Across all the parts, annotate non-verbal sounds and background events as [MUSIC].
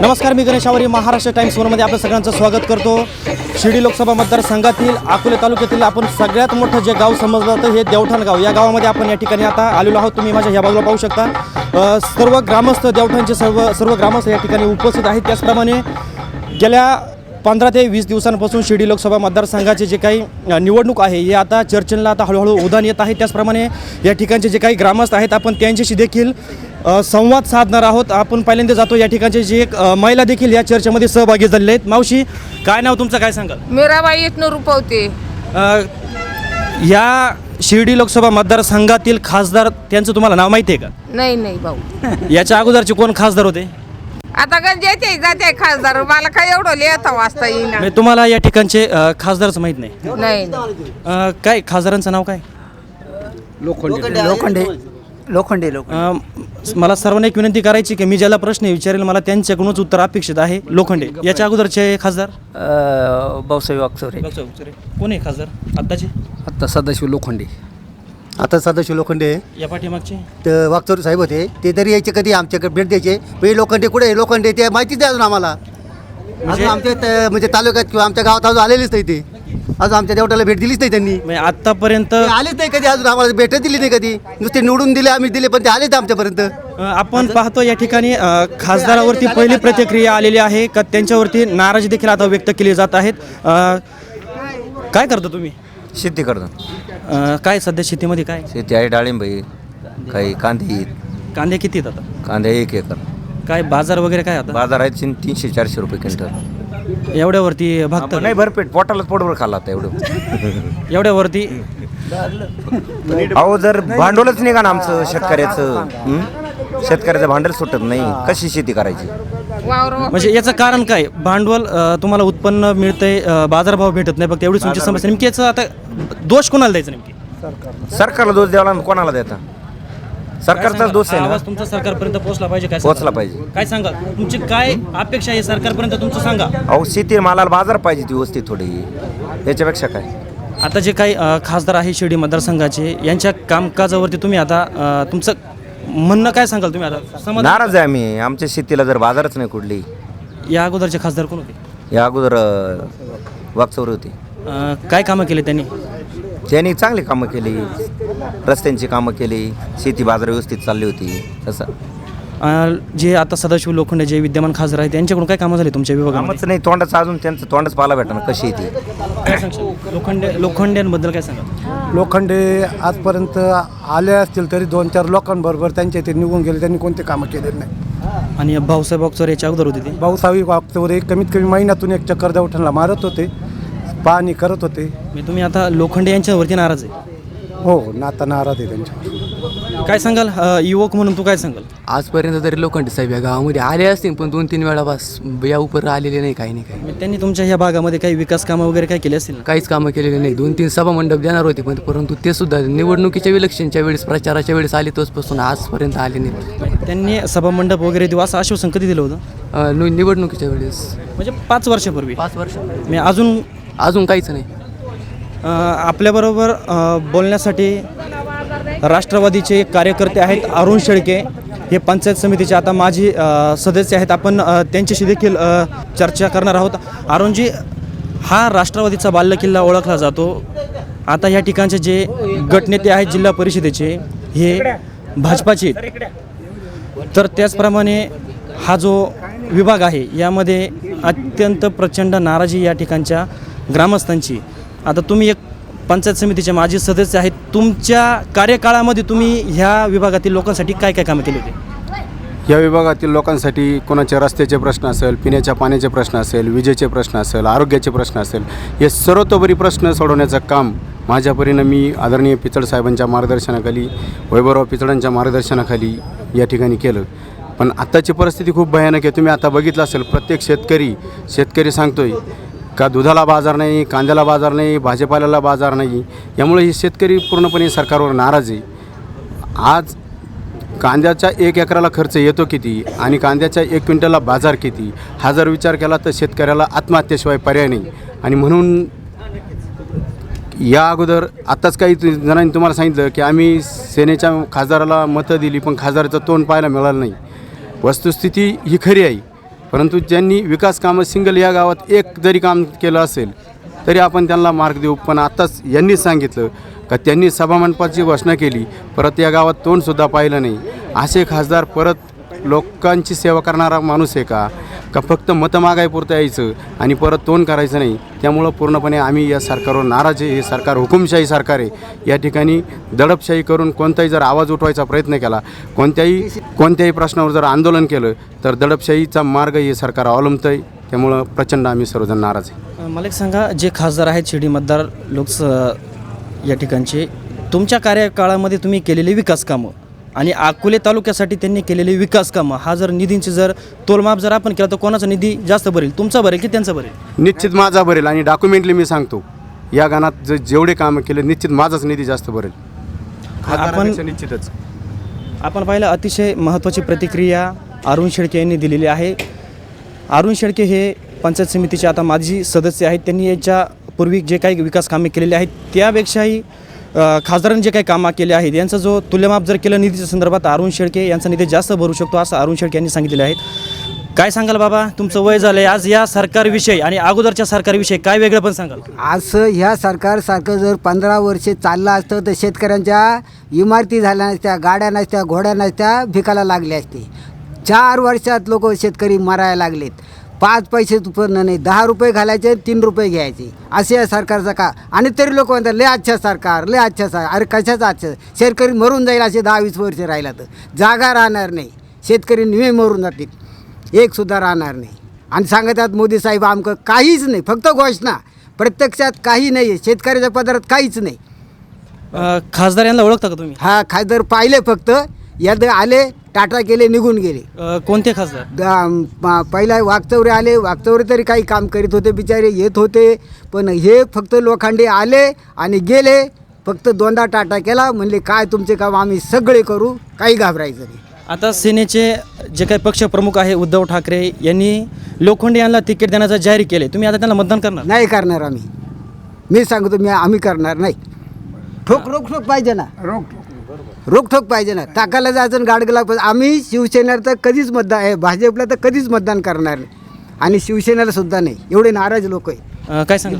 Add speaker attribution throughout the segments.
Speaker 1: नमस्कार मी गणेश आवरी महाराष्ट्र टाइम्स वनमध्ये आपलं सगळ्यांचं स्वागत करतो. शिर्डी लोकसभा मतदारसंघातील अकोले तालुक्यातील आपण सगळ्यात मोठं जे गाव समजलं जातं हे देवठाण गाव. या गावामध्ये आपण या ठिकाणी आता आलेलो आहोत. तुम्ही माझ्या ह्या बाजूला पाहू शकता. सर्व ग्रामस्थ देवठाणचे सर्व सर्व ग्रामस्थ या ठिकाणी उपस्थित आहेत. त्याचप्रमाणे गेल्या पंधरा ते वीस दिवसांपासून शिर्डी लोकसभा मतदारसंघाचे जे काही निवडणूक आहे हे आता चर्चेला आता हळूहळू उदान येत आहे. त्याचप्रमाणे या ठिकाणचे जे काही ग्रामस्थ आहेत आपण त्यांच्याशी देखील संवाद साधणार आहोत. आपण पहिल्यांदा जातो या ठिकाणचे जे एक महिला देखील या चर्चेमध्ये सहभागी झालेले आहेत. मावशी काय नाव तुमचं काय सांगाल?
Speaker 2: मीराबाई इथनं रुपवते.
Speaker 1: या शिर्डी लोकसभा मतदारसंघातील खासदार त्यांचं तुम्हाला नाव माहिती आहे
Speaker 2: नाही नाही भाऊ.
Speaker 1: का [LAUGHS] याच्या अगोदरचे कोण खासदार होते?
Speaker 2: आता गण येते जाते खासदार. मला काय एवढं लिहिता वाचता येईना.
Speaker 1: म्हणजे तुम्हाला या ठिकाणचे अ, खासदारच माहीत नाही.
Speaker 2: नाही नाही.
Speaker 1: अ, काय खासदारांचं नाव काय?
Speaker 3: लोखंडे. लोखंडे. लोखंडे लोक
Speaker 1: अ, मला सर्वांना एक विनंती करायची की मी ज्याला प्रश्न विचारेल मला त्यांच्याकडूनच उत्तर अपेक्षित आहे. लोखंडे याच्या अगोदरचे खासदार?
Speaker 3: भाऊसाहेब वागचौरे
Speaker 1: कोण आहे खासदार? आत्ताचे?
Speaker 4: आत्ता सदाशिव लोखंडे.
Speaker 5: आता सदाशिव लोखंडे
Speaker 1: या पाठीमागचे?
Speaker 5: तर वागचौरे साहेब होते. ते तरी यायचे कधी आमच्याकडे भेट द्यायचे. पण हे लोखंडे कुठे आहे? लोखंडे ते माहितीच द्या अजून आम्हाला. अजून आमच्या त- म्हणजे तालुक्यात किंवा आमच्या गावात अजून आलेलीच नाही ते. अजून आमच्या देवटाला भेट दिलीच नाही त्यांनी.
Speaker 1: म्हणजे आत्तापर्यंत
Speaker 5: ते आलेच नाही कधी अजून आम्हाला भेट दिली नाही कधी. नुसते निवडून दिले आम्ही दिले पण ते आलेच नाही आमच्यापर्यंत.
Speaker 1: अ, आपण पाहतो या ठिकाणी अ, खासदारावरती पहिली प्रतिक्रिया आलेली आहे का त्यांच्यावरती नाराजी देखील आता व्यक्त केली जात आहेत. अ, काय करता तुम्ही?
Speaker 6: शेती करतो.
Speaker 1: अ, काय सध्या शेतीमध्ये काय?
Speaker 6: शेती आहे डाळिंब आहे काही कांदे आहेत.
Speaker 1: कांदे किती आहेत आता?
Speaker 6: कांदे एक एकर.
Speaker 1: काय बाजार वगैरे काय आता?
Speaker 6: बाजार आहेत तीन- तीनशे चारशे रुपये क्विंटल.
Speaker 1: एवढ्यावरती भागत
Speaker 6: नाही भरपेट. पोटालाच पोटभर खाल्ला आता एवढं.
Speaker 1: एवढ्यावरती
Speaker 6: अहो जर भांडवलच निघा ना आमचं शेतकऱ्याचं हं? शेतकऱ्याचं भांडवल सुटत नाही. कशी शेती करायची?
Speaker 1: म्हणजे याचं कारण काय? भांडवल अ, तुम्हाला उत्पन्न मिळतंय अ, बाजारभाव भेटत नाही फक्त एवढीच तुमची समस्या. नेमकी याचं आता दोष कोणाला द्यायचं नेमकी?
Speaker 6: सरकारला दोष द्यावा कोणाला देता? सरकारचाच दोष आहे
Speaker 1: आवाज तुमचा सरकारपर्यंत पोहोचला पाहिजे काय
Speaker 6: पोहोचला? पाहिजे.
Speaker 1: काय सांगा तुमची काय अपेक्षा आहे सरकारपर्यंत? तुमचं सांगा.
Speaker 6: अहो शेती मालाला बाजार पाहिजे ती व्यवस्थित थोडी. याच्यापेक्षा काय?
Speaker 1: आता जे काही अ, खासदार आहे शिर्डी मतदारसंघाचे यांच्या कामकाजावरती तुम्ही आता अ, तुमचं म्हणणं काय सांगाल तुम्ही आता? समाधान
Speaker 6: नाराज आहे आम्ही. आमच्या शेतीला जर बाजारच नाही कुठली.
Speaker 1: या अगोदरचे खासदार कोण होते?
Speaker 6: या अगोदर वागचौरी होती.
Speaker 1: अ, काय कामं केले त्यांनी?
Speaker 6: त्यांनी चांगली कामं केली रस्त्यांची कामं केली शेती बाजार व्यवस्थित चालली होती तसं
Speaker 1: अ, जे आता सदाशिव लोखंडे जे विद्यमान खासदार आहेत त्यांच्याकडून काय कामं झाली तुमच्या विभागामध्ये?
Speaker 6: कामच नाही तोंडाचं अजून त्यांचं तोंडच पाला भेटणार कशी येते
Speaker 1: काय सांगशाल? लोखंडे लोखंड्यांबद्दल काय सांगा
Speaker 7: लोखंडे आजपर्यंत आले असतील तरी दोन चार लोकांबरोबर त्यांचे ते निघून गेले त्यांनी कोणते कामं केलेले नाही.
Speaker 1: आणि भाऊसाहेब बॉक्सर याच्या अगोदर होते ते?
Speaker 7: भाऊसाहेब वागचौरे कमीत कमी महिन्यातून एक चक्कर देवठाणला मारत होते. पाहणी करत होते.
Speaker 1: म्हणजे तुम्ही आता लोखंडे यांच्यावरती नाराज आहे?
Speaker 7: हो नाता नाराज आहे त्यांच्यावर.
Speaker 1: काय सांगाल? अ, युवक म्हणून तू काय सांगाल?
Speaker 4: आजपर्यंत तरी लोखंडे साहेब या गावामध्ये आले असतील पण दोन तीन वेळा बस या उपर आलेले नाही काही नाही काही
Speaker 1: म्हणजे त्यांनी तुमच्या ह्या भागामध्ये काही विकास कामं वगैरे काय केली असतील? ना?
Speaker 4: काहीच कामं केलेले नाही. दोन तीन सभा मंडप देणार होते पण परंतु ते सुद्धा निवडणुकीच्या इलेक्शनच्या वेळेस प्रचाराच्या वेळेस आले तोचपासून आजपर्यंत आले नाहीत.
Speaker 1: त्यांनी सभामंडप वगैरे देऊ असं आश्वासन कधी दिलं होतं?
Speaker 4: अं, नि- निवडणुकीच्या वेळेस.
Speaker 1: म्हणजे पाच वर्षापूर्वी.
Speaker 4: पाच वर्ष
Speaker 1: मी अजून
Speaker 4: अजून काहीच नाही.
Speaker 1: अ, आपल्याबरोबर अ, बोलण्यासाठी राष्ट्रवादीचे एक कार्यकर्ते आहेत अरुण शेळके. हे पंचायत समितीचे आता माजी अ, सदस्य आहेत. आपण अ, त्यांच्याशी देखील अ, चर्चा करणार आहोत. अरुणजी हा राष्ट्रवादीचा बाल्यकिल्ला ओळखला जातो. आता या ठिकाणचे जे गटनेते आहेत जिल्हा परिषदेचे हे भाजपाचे आहेत. तर त्याचप्रमाणे हा जो विभाग आहे यामध्ये अत्यंत प्रचंड नाराजी या ठिकाणच्या ग्रामस्थांची. आता तुम्ही एक पंचायत समितीचे माजी सदस्य आहेत. तुमच्या कार्यकाळामध्ये तुम्ही ह्या विभागातील लोकांसाठी काय काय कामं केली होती?
Speaker 7: या विभागातील लोकांसाठी कोणाचे रस्त्याचे प्रश्न असेल पिण्याच्या पाण्याचे प्रश्न असेल विजेचे प्रश्न असेल आरोग्याचे प्रश्न असेल हे सर्वतोपरी प्रश्न सोडवण्याचं काम माझ्या परीनं मी आदरणीय पिचड साहेबांच्या मार्गदर्शनाखाली वैभवराव पिचडांच्या मार्गदर्शनाखाली या ठिकाणी केलं. पण आत्ताची परिस्थिती खूप भयानक आहे. तुम्ही आता बघितलं असेल प्रत्येक शेतकरी शेतकरी सांगतोय का दुधाला बाजार नाही कांद्याला बाजार नाही भाजीपाल्याला बाजार नाही यामुळे हे शेतकरी पूर्णपणे सरकारवर नाराज आहे. आज कांद्याच्या एक एकराला खर्च येतो किती आणि कांद्याच्या एक क्विंटलला बाजार किती हा जर विचार केला तर शेतकऱ्याला आत्महत्येशिवाय पर्याय नाही. आणि म्हणून या अगोदर आत्ताच काही जणांनी तुम्हाला सांगितलं की आम्ही सेनेच्या खासदाराला मतं दिली पण खासदाराचं तोंड पाहायला मिळालं नाही. वस्तुस्थिती ही खरी आहे. परंतु ज्यांनी विकास कामं सिंगल या गावात एक जरी काम केलं असेल तरी आपण त्यांना मार्ग देऊ. पण आत्ताच यांनीच सांगितलं का त्यांनी सभामंडपाची घोषणा केली. परत या गावात तोंडसुद्धा पाहिलं नाही. असे खासदार परत लोकांची सेवा करणारा माणूस आहे का? का फक्त मतं मागायपुरतं यायचं आणि परत तोंड करायचं नाही त्यामुळं पूर्णपणे आम्ही या सरकारवर नाराज आहे. हे सरकार हुकुमशाही सरकार आहे. या ठिकाणी दडपशाही करून कोणताही जर आवाज उठवायचा प्रयत्न केला कोणत्याही कोणत्याही प्रश्नावर जर आंदोलन केलं तर दडपशाहीचा मार्ग हे सरकार अवलंबतं आहे त्यामुळं प्रचंड आम्ही सर्वजण नाराज आहे.
Speaker 1: मला एक सांगा जे खासदार आहेत शिर्डी मतदार लोकस या ठिकाणचे तुमच्या कार्यकाळामध्ये तुम्ही केलेली विकास कामं आणि अकोले तालुक्यासाठी त्यांनी केलेली विकास कामं. हा जर निधींची जर तोलमाप जर आपण केला तर कोणाचा निधी जास्त भरेल? तुमचा भरेल की त्यांचा भरेल?
Speaker 7: निश्चित माझा भरेल आणि डॉक्युमेंटली मी सांगतो. या गाण्यात जे जेवढे कामं केले निश्चित माझाच निधी जास्त भरेल. खासदारापेक्षा निश्चितच.
Speaker 1: आपण पाहिलं अतिशय महत्त्वाची प्रतिक्रिया अरुण शेळके यांनी दिलेली आहे. अरुण शेळके हे पंचायत समितीचे आता माजी सदस्य आहेत. त्यांनी याच्या पूर्वी जे काही विकास कामे केलेली आहेत त्यापेक्षाही खासदारांनी जे काही कामं केले आहेत यांचा जो तुल्यमाप जर केलं निधीच्या संदर्भात अरुण शेळके यांचा निधी जास्त भरू शकतो असं अरुण शेळके यांनी सांगितलेले आहेत काय सांगाल बाबा? तुमचं वय झालं आहे आज या सरकारविषयी आणि अगोदरच्या सरकारविषयी काय वेगळं पण सांगाल?
Speaker 8: असं ह्या सरकारसारखं जर पंधरा वर्षे चाललं असतं तर शेतकऱ्यांच्या इमारती झाल्या नसत्या गाड्या नसत्या घोड्या नसत्या भिकाला लागल्या असते. चार वर्षात लोक शेतकरी मरायला लागलेत. पाच पैसे उत्पन्न नाही दहा रुपये घालायचे तीन रुपये घ्यायचे. असे या सरकारचं का? आणि तरी लोक म्हणतात लय अच्छा सरकार लय अच्छा सरकार अरे कशाचं अच्छा? शेतकरी मरून जाईल असे दहा वीस वर्ष राहिला तर. जागा राहणार नाही. शेतकरी निवे मरून जातील. एक सुद्धा राहणार नाही. आणि सांगतात मोदी साहेब आमकं काहीच नाही फक्त घोषणा. प्रत्यक्षात काही नाही आहे शेतकऱ्याच्या पदरात काहीच नाही.
Speaker 1: खासदार यांना ओळखता का तुम्ही?
Speaker 8: हा खासदार पाहिले फक्त. याद आले टाटा केले निघून गेले.
Speaker 1: अ, कोणते खासदार?
Speaker 8: द- पहिला वागचौरे आले वागचौरे तरी काही काम करीत होते बिचारे येत होते पण हे फक्त लोखंडे आले आणि गेले फक्त दोनदा टाटा केला म्हणले काय तुमचे काम आम्ही सगळे करू काही घाबरायचं नाही.
Speaker 1: आता सेनेचे जे काही पक्ष प्रमुख आहे उद्धव ठाकरे यांनी लोखंडे यांना तिकीट देण्याचं जाहीर केले. तुम्ही आता त्यांना मतदान करणार?
Speaker 8: नाही करणार आम्ही. मी सांगतो मी आम्ही करणार नाही. ठोक रोक ठोक पाहिजे ना. रोकठोक पाहिजे ना. टाकायला जायचं आणि गाडगेला पाहिजे. आम्ही शिवसेनेला तर कधीच मतदान हे भाजपला तर कधीच मतदान करणार नाही. आणि शिवसेनेला सुद्धा नाही. एवढे नाराज लोक आहे
Speaker 1: अ, काय सांगा?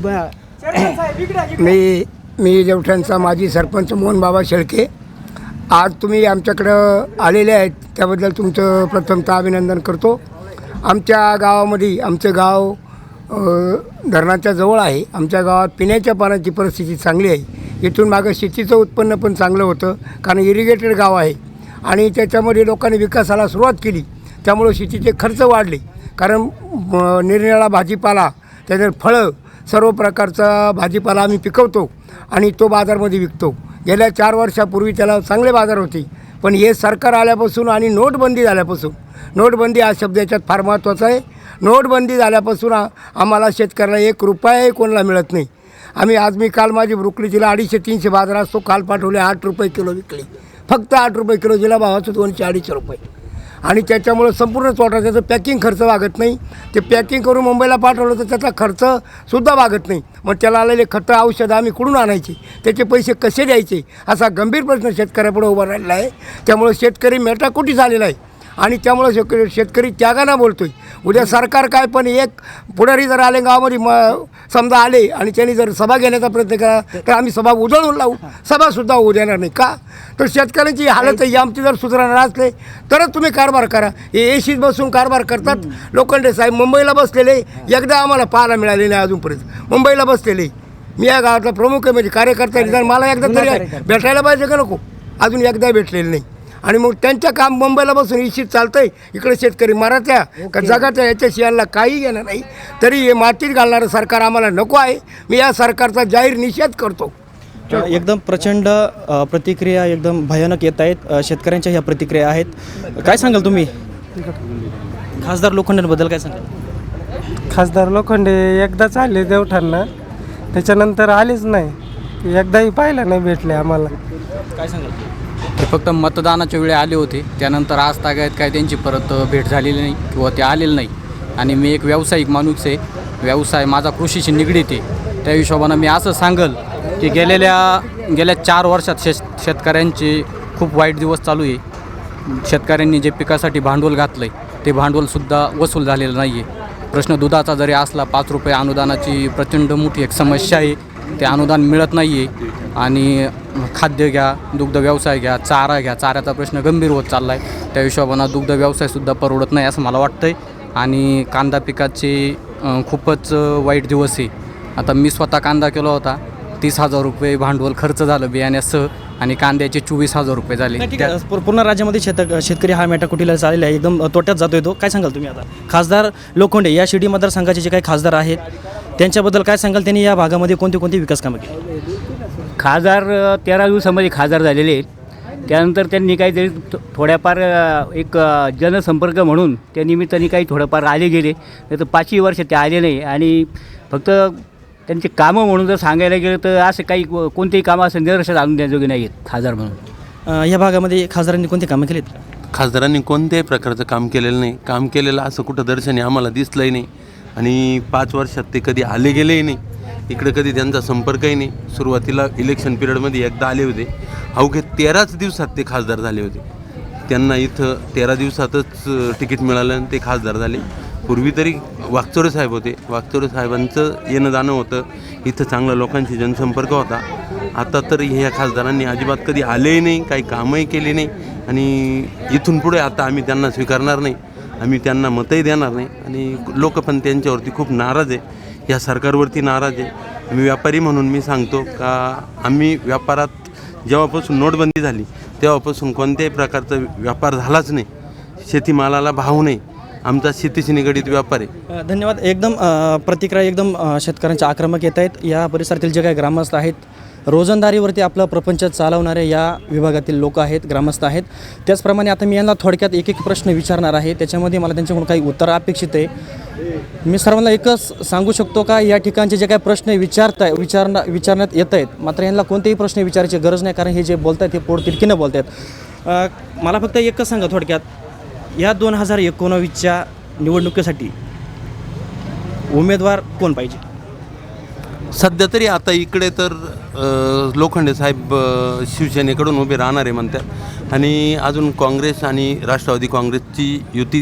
Speaker 9: मी मी देवठांचा माजी सरपंच मोहन बाबा शेळके. आज तुम्ही आमच्याकडं आलेले आहेत. त्याबद्दल तुमचं प्रथमतः अभिनंदन करतो. आमच्या गावामध्ये आमचं गाव अ, धरणाच्या जवळ आहे. आमच्या गावात पिण्याच्या पाण्याची परिस्थिती चांगली आहे. इथून मागं शेतीचं उत्पन्न पण चांगलं होतं कारण इरिगेटेड गाव आहे. आणि त्याच्यामध्ये लोकांनी विकासाला सुरुवात केली. त्यामुळं शेतीचे खर्च वाढले. कारण निरनिराळा भाजीपाला त्याच्यात फळं सर्व प्रकारचा भाजीपाला आम्ही पिकवतो आणि तो बाजारमध्ये विकतो. गेल्या चार वर्षापूर्वी त्याला चांगले बाजार होते. पण हे सरकार आल्यापासून आणि नोटबंदी झाल्यापासून नोटबंदी हा शब्द याच्यात फार महत्त्वाचा आहे. नोटबंदी झाल्यापासून आम्हाला शेतकऱ्याला एक रुपयाही कोणाला मिळत नाही. आम्ही आज मी काल माझी ब्रुकलीजीला अडीचशे तीनशे बाजार असतो. काल पाठवले आठ रुपये किलो विकली. फक्त आठ रुपये किलो जिला भावाचं दोनशे अडीचशे रुपये. आणि त्याच्यामुळं संपूर्ण तोटा त्याचं पॅकिंग खर्च वागत नाही. ते पॅकिंग करून मुंबईला पाठवलं तर त्याचा खर्चसुद्धा वागत नाही. मग त्याला आलेले खतं औषधं आम्ही कुठून आणायचे? त्याचे पैसे कसे द्यायचे? असा गंभीर प्रश्न शेतकऱ्यापुढे उभा राहिला आहे. त्यामुळं शेतकरी मेटाकुटी झालेला आहे. आणि त्यामुळं शेतकरी शेतकरी त्यागानं बोलतो आहे उद्या सरकार काय पण एक पुढारी जर आले गावामध्ये म समजा आले आणि त्यांनी जर सभा घेण्याचा प्रयत्न केला तर आम्ही सभा उधळून लावू. सभासुद्धा होऊ देणार नाही. का? तर शेतकऱ्यांची हालत ही आमची जर सुधारणार असले तरच तुम्ही कारभार करा. हे एशीत बसून कारभार करतात. लोखंडे साहेब मुंबईला बसलेले. एकदा आम्हाला पाहायला मिळाले नाही अजूनपर्यंत. मुंबईला बसलेले. मी या गावातला प्रमुख आहे म्हणजे कार्यकर्ता. निदान मला एकदा तरी भेटायला पाहिजे का नको? अजून एकदा भेटलेलं नाही. आणि मग त्यांच्या काम मुंबईला बसून इच्छित चालतंय. इकडे शेतकरी मराठ्या का जगाच्या याच्याशी यांना काही घेणं नाही. तरी हे मातीत घालणारं सरकार आम्हाला नको आहे. मी या सरकारचा जाहीर निषेध करतो.
Speaker 1: एकदम प्रचंड प्रतिक्रिया एकदम भयानक येत आहेत. शेतकऱ्यांच्या ह्या प्रतिक्रिया आहेत. काय सांगाल तुम्ही? खासदार लोखंडांबद्दल काय सांगाल?
Speaker 10: खासदार लोखंडे एकदाच आले देवठांना त्याच्यानंतर आलेच नाही. एकदाही पाहिलं नाही भेटले आम्हाला.
Speaker 1: काय सांगाल?
Speaker 4: फक्त मतदानाच्या वेळी आले होते. त्यानंतर आज तागायत काय त्यांची परत भेट झालेली नाही किंवा ते आलेलं नाही. आणि मी एक व्यावसायिक माणूस आहे. व्यवसाय माझा कृषीशी निगडीत आहे. त्या हिशोबानं मी असं सांगल
Speaker 11: की गेलेल्या गेल्या चार वर्षात शेत शेतकऱ्यांचे खूप वाईट दिवस चालू आहे. शेतकऱ्यांनी जे पिकासाठी भांडवल घातलं आहे ते भांडवलसुद्धा वसूल झालेलं नाही आहे प्रश्न दुधाचा जरी असला पाच रुपये अनुदानाची प्रचंड मोठी एक समस्या आहे. ते अनुदान मिळत नाही आहे आणि खाद्य घ्या दुग्ध व्यवसाय घ्या चारा घ्या चाऱ्याचा प्रश्न गंभीर होत चालला आहे त्या हिशोबानं दुग्ध व्यवसायसुद्धा परवडत नाही असं मला वाटतं आहे आणि कांदा पिकाचे खूपच वाईट दिवस आहे. आता मी स्वतः कांदा केला होता. तीस हजार रुपये भांडवल खर्च झालं बियाण्यासह आणि कांद्याचे चोवीस हजार रुपये झाले.
Speaker 1: पूर्ण राज्यामध्ये शेत शेतकरी हा मेटाकुटीला चाललेला आहे. एकदम तोट्यात जातोय तो. काय सांगाल तुम्ही आता? खासदार लोखंडे या शिर्डी मतदारसंघाचे जे काही खासदार आहेत त्यांच्याबद्दल काय सांगाल? त्यांनी या भागामध्ये कोणते कोणते विकास कामं केली?
Speaker 12: खासदार तेरा दिवसामध्ये खासदार झालेले आहेत. त्यानंतर त्यांनी काहीतरी थोड्याफार एक जनसंपर्क म्हणून त्या निमित्ताने काही थोडंफार आले गेले. नाही तर पाचही वर्ष ते आले नाही. आणि फक्त त्यांचे कामं म्हणून जर सांगायला गेलं तर असं काही कोणतेही कामं असं निदर्शनास आणून देण्याजोगे नाही आहेत खासदार म्हणून.
Speaker 1: या भागामध्ये खासदारांनी कोणते कामं केलीत?
Speaker 13: खासदारांनी कोणत्याही प्रकारचं काम केलेलं नाही. काम केलेलं असं कुठं दर्शनी आम्हाला दिसलंही नाही. आणि पाच वर्षात ते कधी आले गेलेही नाही. इकडे कधी त्यांचा संपर्कही नाही. सुरुवातीला इलेक्शन पिरियडमध्ये एकदा आले होते. अवघे तेराच दिवसात ते खासदार झाले होते. त्यांना इथं तेरा दिवसातच तिकीट मिळालं आणि ते खासदार झाले. पूर्वी तरी वागचोरे साहेब होते. वागचोरे साहेबांचं येणं जाणं होतं. इथं चांगला लोकांशी जनसंपर्क होता. आता तर ह्या खासदारांनी अजिबात कधी आलेही नाही. काही कामही केले नाही. आणि इथून पुढे आता आम्ही त्यांना स्वीकारणार नाही. आम्ही त्यांना मतही देणार नाही. आणि लोक पण त्यांच्यावरती खूप नाराज आहे. या सरकारवरती नाराज आहे. मी व्यापारी म्हणून मी सांगतो का आम्ही व्यापारात जेव्हापासून नोटबंदी झाली तेव्हापासून कोणत्याही प्रकारचा व्यापार झालाच नाही. शेतीमालाला भाव नाही. आमचा शेतीशी निगडीत व्यापार आहे.
Speaker 1: धन्यवाद. एकदम प्रतिक्रिया एकदम शेतकऱ्यांच्या आक्रमक येत आहेत. या परिसरातील जे काही ग्रामस्थ आहेत रोजंदारीवरती आपला प्रपंच चालवणारे या विभागातील लोक आहेत ग्रामस्थ आहेत. त्याचप्रमाणे आता मी यांना थोडक्यात एक एक प्रश्न विचारणार आहे. त्याच्यामध्ये मला त्यांच्याकडून काही उत्तर अपेक्षित आहे. मी सर्वांना एकच सांगू शकतो का या ठिकाणचे जे काही प्रश्न विचारताय विचारणा विचारण्यात येत आहेत मात्र यांना कोणतेही प्रश्न विचारायची गरज नाही कारण हे जे बोलत आहेत ते पोट बोलत आहेत मला फक्त एकच सांगा थोडक्यात. या दोन हजार एकोणावीसच्या निवडणुकीसाठी उमेदवार कोण पाहिजे?
Speaker 13: सध्या तरी आता इकडे तर लोखंडे साहेब शिवसेनेकडून उभे राहणार आहे म्हणतात. आणि अजून काँग्रेस आणि राष्ट्रवादी काँग्रेसची युती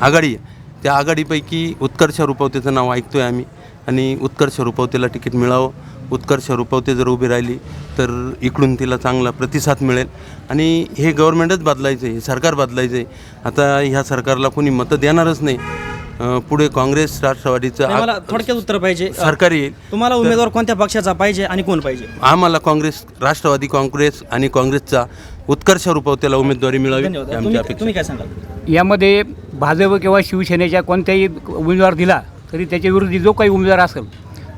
Speaker 13: आघाडी आहे. त्या आघाडीपैकी उत्कर्ष रुपवतेचं नाव ऐकतो आहे आम्ही. आणि उत्कर्ष रुपवतेला तिकीट मिळावं. उत्कर्ष रुपवते जर उभी राहिली तर इकडून तिला चांगला प्रतिसाद मिळेल. आणि हे गव्हर्नमेंटच बदलायचं आहे हे सरकार बदलायचं आहे आता ह्या सरकारला कोणी मतं देणारच नाही. अ, पुढे काँग्रेस राष्ट्रवादीचं
Speaker 1: नाही, मला थोडक्यात उत्तर पाहिजे.
Speaker 13: सरकार येईल.
Speaker 1: तुम्हाला उमेदवार कोणत्या पक्षाचा पाहिजे आणि कोण पाहिजे?
Speaker 13: आम्हाला काँग्रेस राष्ट्रवादी काँग्रेस आणि काँग्रेसचा उत्कर्ष रूपवतेला उमेदवारी मिळावी
Speaker 1: धन्यवाद.
Speaker 13: ही आमची
Speaker 1: तुम्ही
Speaker 13: अपेक्षा
Speaker 1: तुम्ही काय सांगाल?
Speaker 12: यामध्ये भाजप किंवा शिवसेनेच्या कोणत्याही उमेदवार दिला तरी त्याच्या विरोधी जो काही उमेदवार असेल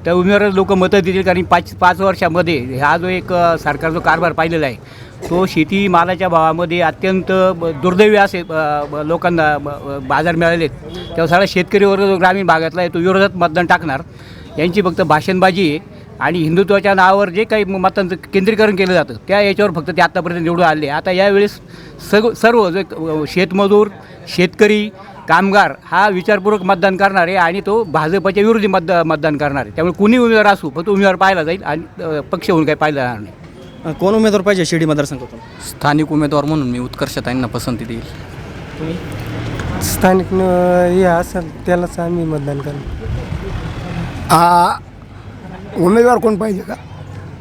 Speaker 12: त्या उमेदवाराला लोक मतं देतील. कारण पाच पाच वर्षामध्ये हा जो एक अ, सरकार जो कारभार पाहिलेला आहे तो शेती मालाच्या भावामध्ये अत्यंत ब- दुर्दैवी असे लोकांना ब- बाजार मिळाले आहेत. तेव्हा सगळा शेतकरी वर्ग जो ग्रामीण भागातला आहे तो विरोधात मतदान टाकणार. यांची फक्त भाषणबाजी आहे आणि हिंदुत्वाच्या नावावर जे काही मतांचं केंद्रीकरण केलं जातं त्या याच्यावर फक्त ते आत्तापर्यंत निवडून आले आता यावेळेस सग सर्व जे शेतमजूर शेतकरी कामगार हा विचारपूर्वक मतदान करणार आहे आणि तो भाजपच्या विरोधी मत मतदान करणार आहे. त्यामुळे कुणी उमेदवार असू फक्त उमेदवार पाहिला जाईल आणि पक्ष होऊन काही पाहिलं जाणार नाही.
Speaker 1: कोण उमेदवार पाहिजे शिर्डी मतदारसंघातून?
Speaker 11: स्थानिक उमेदवार म्हणून मी उत्कर्षताईंना पसंती देईल.
Speaker 1: तुम्ही?
Speaker 10: स्थानिक न- हे असेल त्यालाच आम्ही मतदान करणार.
Speaker 9: हा उमेदवार कोण पाहिजे का?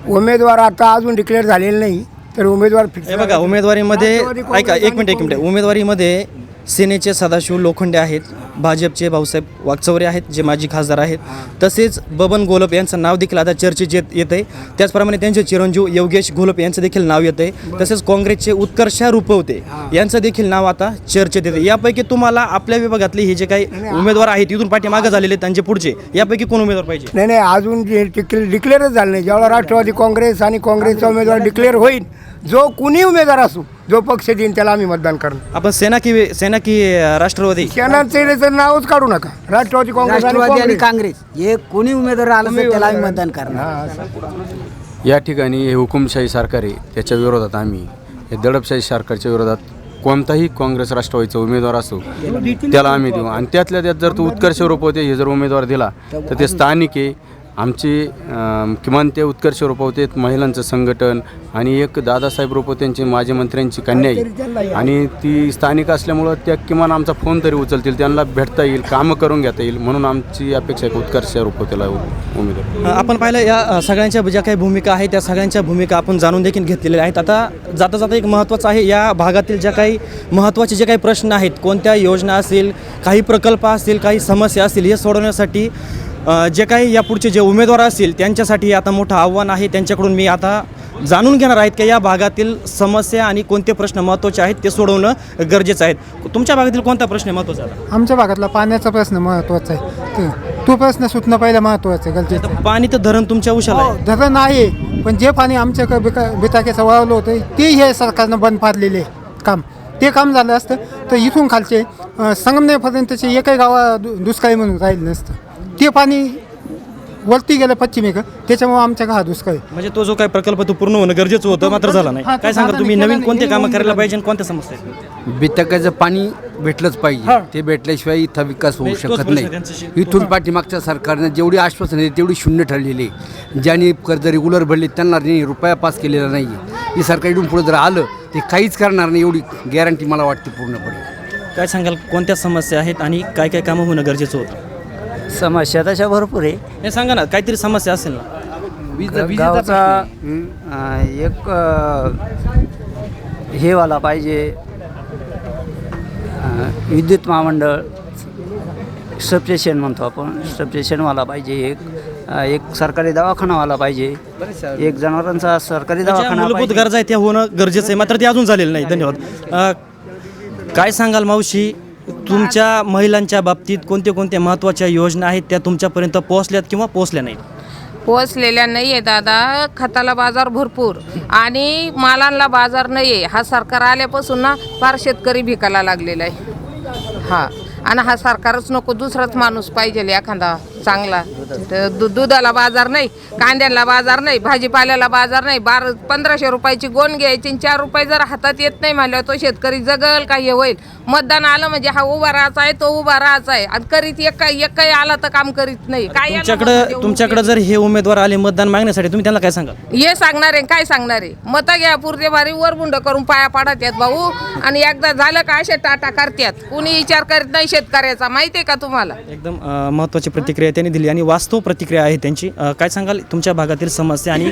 Speaker 9: उमेदवार आता अजून डिक्लेअर झालेले नाही तर उमेदवार फिक्स
Speaker 1: हे बघा उमेदवारीमध्ये
Speaker 9: राष्ट्रवादी
Speaker 1: ऐका
Speaker 9: काँग्रेस
Speaker 1: एक मिनिट एक मिनिट. उमेदवारीमध्ये सेनेचे सदाशिव लोखंडे आहेत भाजपचे भाऊसाहेब वागचौरे आहेत जे माजी खासदार आहेत. तसेच बबन गोलप यांचं नाव देखील आता चर्चेत येत येत आहे त्याचप्रमाणे त्यांचे चिरंजीव योगेश घोलप यांचं देखील नाव येतं आहे तसेच काँग्रेसचे उत्कर्षा रूपवते यांचं देखील नाव आता चर्चेत येते यापैकी तुम्हाला आपल्या विभागातले हे जे काही उमेदवार आहेत इथून पाठीमागं झालेले आहेत त्यांचे पुढचे यापैकी कोण उमेदवार पाहिजे?
Speaker 9: नाही नाही अजून जे डिक्लेअरच झालं नाही. जेव्हा राष्ट्रवादी काँग्रेस आणि काँग्रेसचा उमेदवार डिक्लेअर होईल जो कुणी उमेदवार असू जो पक्ष देईन त्याला आम्ही मतदान करणार.
Speaker 1: आपण सेना की सेना की राष्ट्रवादी?
Speaker 9: सेनाचे नावच काढू नका. राष्ट्रवादी काँग्रेस आणि
Speaker 8: राष्ट्रवादी आणि
Speaker 9: काँग्रेस.
Speaker 8: काँग्रेस. हे कोणी उमेदवार आला तर त्याला आम्ही मतदान करणार.
Speaker 7: या ठिकाणी हे हुकुमशाही सरकार आहे त्याच्या विरोधात आम्ही हे दडपशाही सरकारच्या विरोधात कोणताही काँग्रेस राष्ट्रवादीचा उमेदवार असो त्याला आम्ही देऊ. आणि त्यातल्या त्यात जर तो उत्कर्ष रूपवते हे जर उमेदवार दिला तर ते स्थानिक आहे आमचे किमान ते उत्कर्ष रोपवतेत महिलांचं संघटन आणि एक दादासाहेब रोपवतेंची माजी मंत्र्यांची कन्या आहे आणि ती स्थानिक असल्यामुळं त्या किमान आमचा फोन तरी उचलतील त्यांना भेटता येईल कामं करून घेता येईल म्हणून आमची अपेक्षा आहे उत्कर्ष रोपवतेला उमेदवार.
Speaker 1: आपण पाहिलं या सगळ्यांच्या ज्या काही भूमिका आहेत त्या सगळ्यांच्या भूमिका आपण जाणून देखील घेतलेल्या आहेत. आता जाता जाता एक महत्त्वाचं आहे या भागातील ज्या काही महत्त्वाचे जे काही प्रश्न आहेत कोणत्या योजना असतील काही प्रकल्प असतील काही समस्या असतील हे सोडवण्यासाठी जे काही यापुढचे जे उमेदवार असतील त्यांच्यासाठी आता मोठं आव्हान आहे. त्यांच्याकडून मी आता जाणून घेणार आहेत की या भागातील समस्या आणि कोणते प्रश्न महत्त्वाचे आहेत ते सोडवणं गरजेचं आहे. तुमच्या भागातील कोणता प्रश्न महत्त्वाचा आहे?
Speaker 10: आमच्या भागातला पाण्याचा प्रश्न महत्त्वाचा आहे. तो- प्रश्न सुटणं पहिलं महत्त्वाचं आहे गरजेचं
Speaker 1: पाणी तर धरण तुमच्या उशाला आहे.
Speaker 10: धरण आहे पण जे पाणी आमच्या बिका बिटाक्याचं वाळवलं होतं ते हे सरकारनं बंद पाडलेले काम. ते काम झालं असतं तर इथून खालचे अं, संगमनेरपर्यंतचे एकही गावा दुष्काळी म्हणून राहिलं नसतं. ते पाणी वरती गेलं पश्चिमेकडं त्याच्यामुळे आमच्या गावात दुष्काळी
Speaker 1: म्हणजे तो जो काही प्रकल्प तो पूर्ण होणं गरजेचं होतं मात्र झाला नाही.
Speaker 10: हा, तो
Speaker 1: काय सांगा
Speaker 10: झाला
Speaker 1: तुम्ही?
Speaker 10: नाही,
Speaker 1: नवीन कोणते कामं
Speaker 10: हे
Speaker 1: करायला पाहिजे आणि कोणत्या समस्या आहेत?
Speaker 14: बितकाचं पाणी भेटलंच पाहिजे. ते भेटल्याशिवाय इथं विकास होऊ
Speaker 1: तोच
Speaker 14: शकत
Speaker 1: प्रश्न त्यांच्याशी.
Speaker 14: नाही इथून पाठीमागच्या सरकारनं जेवढी आश्वासन दिली तेवढी शून्य ठरलेली आहे. ज्यांनी कर्ज रेग्युलर भरले त्यांना नाही रुपया पास केलेला नाही आहे ही सरकार इथून पुढे जर आलं ते काहीच करणार नाही एवढी गॅरंटी मला वाटते पूर्णपणे.
Speaker 1: काय सांगाल? कोणत्या समस्या आहेत आणि काय काय कामं होणं गरजेचं होतं?
Speaker 3: समस्या तशा भरपूर आहे.
Speaker 1: हे सांगा ना काहीतरी समस्या असेल ना.
Speaker 3: गावचा अं, एक अं, हे वाला पाहिजे. अं, विद्युत महामंडळ सबस्टेशन म्हणतो आपण. सबस्टेशनवाला पाहिजे एक. अं, एक सरकारी दवाखानावाला पाहिजे. एक जनावरांचा सरकारी
Speaker 1: ज्या
Speaker 3: दवाखाना
Speaker 1: मूलभूत
Speaker 3: पाहिजे.
Speaker 1: गरजा आहेत त्या होणं गरजेचं आहे मात्र ते अजून झालेलं नाही. धन्यवाद. अ, काय सांगाल मावशी? तुमच्या महिलांच्या बाबतीत कोणत्या कोणत्या महत्त्वाच्या योजना आहेत त्या तुमच्यापर्यंत पोहोचल्यात किंवा पोहोचल्या नाहीत?
Speaker 2: पोचलेल्या नाही आहे दादा. खताला बाजार भरपूर आणि मालांना बाजार नाही आहे हा सरकार आल्यापासून ना फार शेतकरी भिकायला लागलेला आहे. हा. आणि हा सरकारच नको दुसराच माणूस पाहिजे एखादा. चांगला. तर दु दुधाला बाजार नाही कांद्याला बाजार नाही भाजीपाल्याला बाजार नाही. बारा पंधराशे रुपयाची गोण घ्यायची आणि चार रुपये जर हातात येत नाही म्हणल्यावर तो शेतकरी जगल का हे होईल. मतदान आलं म्हणजे हा उभा राहायचा आहे तो उभा राहायचा आहे. आणि करीत एक एक काही आला तर काम करीत नाही. काय याला
Speaker 1: तुमच्याकडं तुमच्याकडं जर हे उमेदवार आले मतदान मागण्यासाठी तुम्ही त्यांना काय सांगाल?
Speaker 2: हे सांगणार आहे काय सांगणार आहे? मतं घ्या पुरते भारी वरबुंड करून पाया पाडत आहेत भाऊ. आणि एकदा झालं का असे टाटा करतात कुणी विचार करीत नाही शेतकऱ्याचा. माहिती आहे का तुम्हाला?
Speaker 1: एकदम अ, महत्त्वाची प्रतिक्रिया त्यांनी दिली आणि वास्तव प्रतिक्रिया आहे त्यांची. अ, काय सांगाल? तुमच्या भागातील समस्या आणि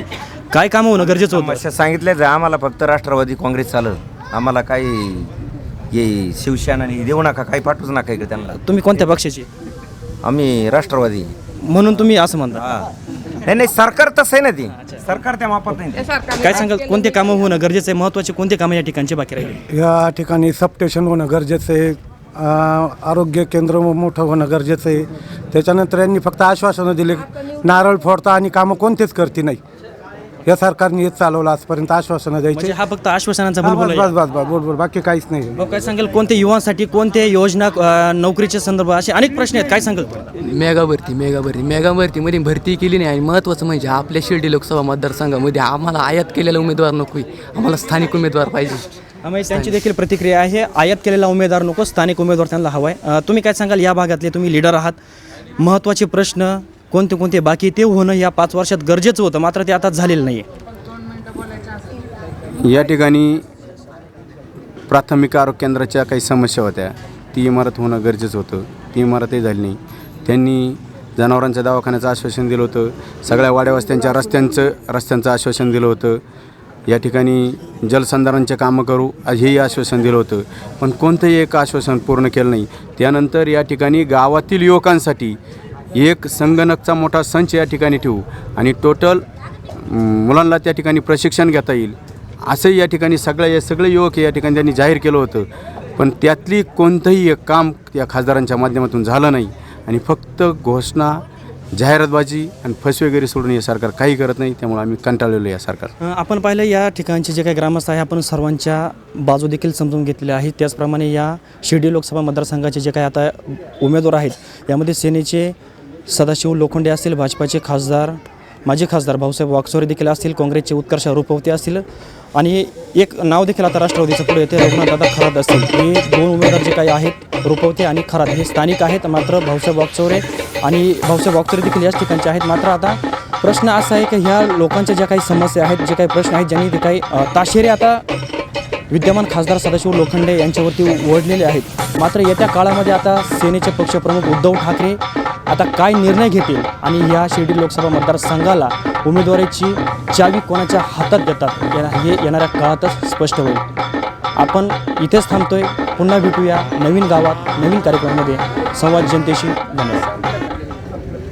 Speaker 1: काय कामं होणं गरजेचं होतं?
Speaker 6: समस्या सांगितल्याच आहे आम्हाला फक्त राष्ट्रवादी काँग्रेस चालत आम्हाला काही ये शिवसेना आणि देऊ नका काही पाठवूच नका इकडे त्यांना.
Speaker 1: तुम्ही कोणत्या पक्षाची?
Speaker 6: आम्ही राष्ट्रवादी.
Speaker 1: म्हणून तुम्ही असं म्हणता.
Speaker 6: नाही नाही सरकार तसं आहे ना ती. सरकार त्या मापात नाही.
Speaker 2: हे
Speaker 1: काय सांगाल? कोणते कामं होणं गरजेचं आहे? महत्त्वाचे कोणते कामं या ठिकाणचे बाकी राहिले?
Speaker 10: या ठिकाणी सबस्टेशन होणं गरजेचं आहे. आरोग्य केंद्र मोठं होणं गरजेचं आहे. त्याच्यानंतर यांनी फक्त आश्वासनं दिले नारळ फोडता आणि कामं कोणतेच करते नाही. या सरकारने हेच चालवलं आजपर्यंत आश्वासनं द्यायची.
Speaker 1: म्हणजे हा फक्त आश्वासनाचा
Speaker 10: हा,
Speaker 1: बुलबुल
Speaker 10: बस
Speaker 1: आहे.
Speaker 10: बस बस बस बोल बोल बाकी काहीच नाही.
Speaker 1: मग काय सांगाल कोणत्या युवांसाठी कोणत्या योजना अ, नोकरीच्या संदर्भात असे अनेक प्रश्न आहेत. काय सांगाल?
Speaker 4: मेगा भरती मेगा भरती. मेगा भरतीमध्ये भरती केली नाही आणि महत्त्वाचं म्हणजे आपल्या शिर्डी लोकसभा मतदारसंघामध्ये आम्हाला आयात केलेला उमेदवार नको आम्हाला स्थानिक उमेदवार पाहिजे.
Speaker 1: त्यांची देखील प्रतिक्रिया आहे. आयात केलेला उमेदवार नको स्थानिक उमेदवार त्यांना हवा आहे तुम्ही काय सांगाल? या भागातले तुम्ही लीडर आहात. महत्त्वाचे प्रश्न कोणते कोणते बाकी ते होणं या पाच वर्षात गरजेचं होतं मात्र ते आता झालेलं नाही आहे
Speaker 7: या ठिकाणी प्राथमिक आरोग्य केंद्राच्या काही समस्या होत्या. ती इमारत होणं गरजेचं होतं. ती इमारतही झाली नाही. त्यांनी जनावरांच्या दवाखान्याचं आश्वासन दिलं होतं. सगळ्या वाड्यावस्त्यांच्या रस्त्यांचं रस्त्यांचं आश्वासन दिलं होतं. या ठिकाणी जलसंधारणचे कामं करू हेही आश्वासन दिलं होतं. पण कोणतंही एक आश्वासन पूर्ण केलं नाही. त्यानंतर या ठिकाणी गावातील युवकांसाठी एक संगणकचा मोठा संच या ठिकाणी ठेवू आणि टोटल मुलांना त्या ठिकाणी प्रशिक्षण घेता येईल. असंही या ठिकाणी सगळ्या या सगळे युवक या ठिकाणी त्यांनी जाहीर केलं होतं. पण त्यातली कोणतंही एक काम या खासदारांच्या माध्यमातून झालं नाही आणि फक्त घोषणा जाहिरातबाजी आणि फसवेगिरी सोडून हे सरकार काही करत नाही त्यामुळे आम्ही कंटाळलेलो या सरकार.
Speaker 1: आपण पाहिलं या ठिकाणचे जे काही ग्रामस्थ आहे आपण सर्वांच्या बाजू देखील समजून घेतलेल्या आहेत. त्याचप्रमाणे या शिर्डी लोकसभा मतदारसंघाचे जे काही आता उमेदवार आहेत यामध्ये सेनेचे सदाशिव लोखंडे असतील भाजपाचे खासदार माजी खासदार भाऊसाहेब वागचोरे देखील असतील काँग्रेसचे उत्कर्ष रुपवते असतील आणि एक नाव देखील आता राष्ट्रवादीचं पुढे येते रघुनाथदादा खरात असतील. हे दोन उमेदवार जे काही आहेत रुपवते आणि खरात हे स्थानिक आहेत मात्र भाऊसाहेब वागचोरे आणि भाऊसाहेब वागचोरे देखील याच ठिकाणचे आहेत. मात्र आता प्रश्न असा आहे की ह्या लोकांच्या ज्या काही समस्या आहेत जे काही प्रश्न आहेत ज्यांनी ते काही ताशेरे आता विद्यमान खासदार सदाशिव लोखंडे यांच्यावरती ओढलेले आहेत. मात्र येत्या काळामध्ये आता सेनेचे पक्षप्रमुख उद्धव ठाकरे आता काय निर्णय घेतील? आणि या शिर्डी लोकसभा मतदारसंघाला उमेदवारीची चावी कोणाच्या हातात देतात? या- हे येणाऱ्या काळातच स्पष्ट होईल. आपण इथेच थांबतोय. पुन्हा भेटूया नवीन गावात नवीन कार्यक्रमामध्ये. संवाद जनतेशी. धन्यवाद.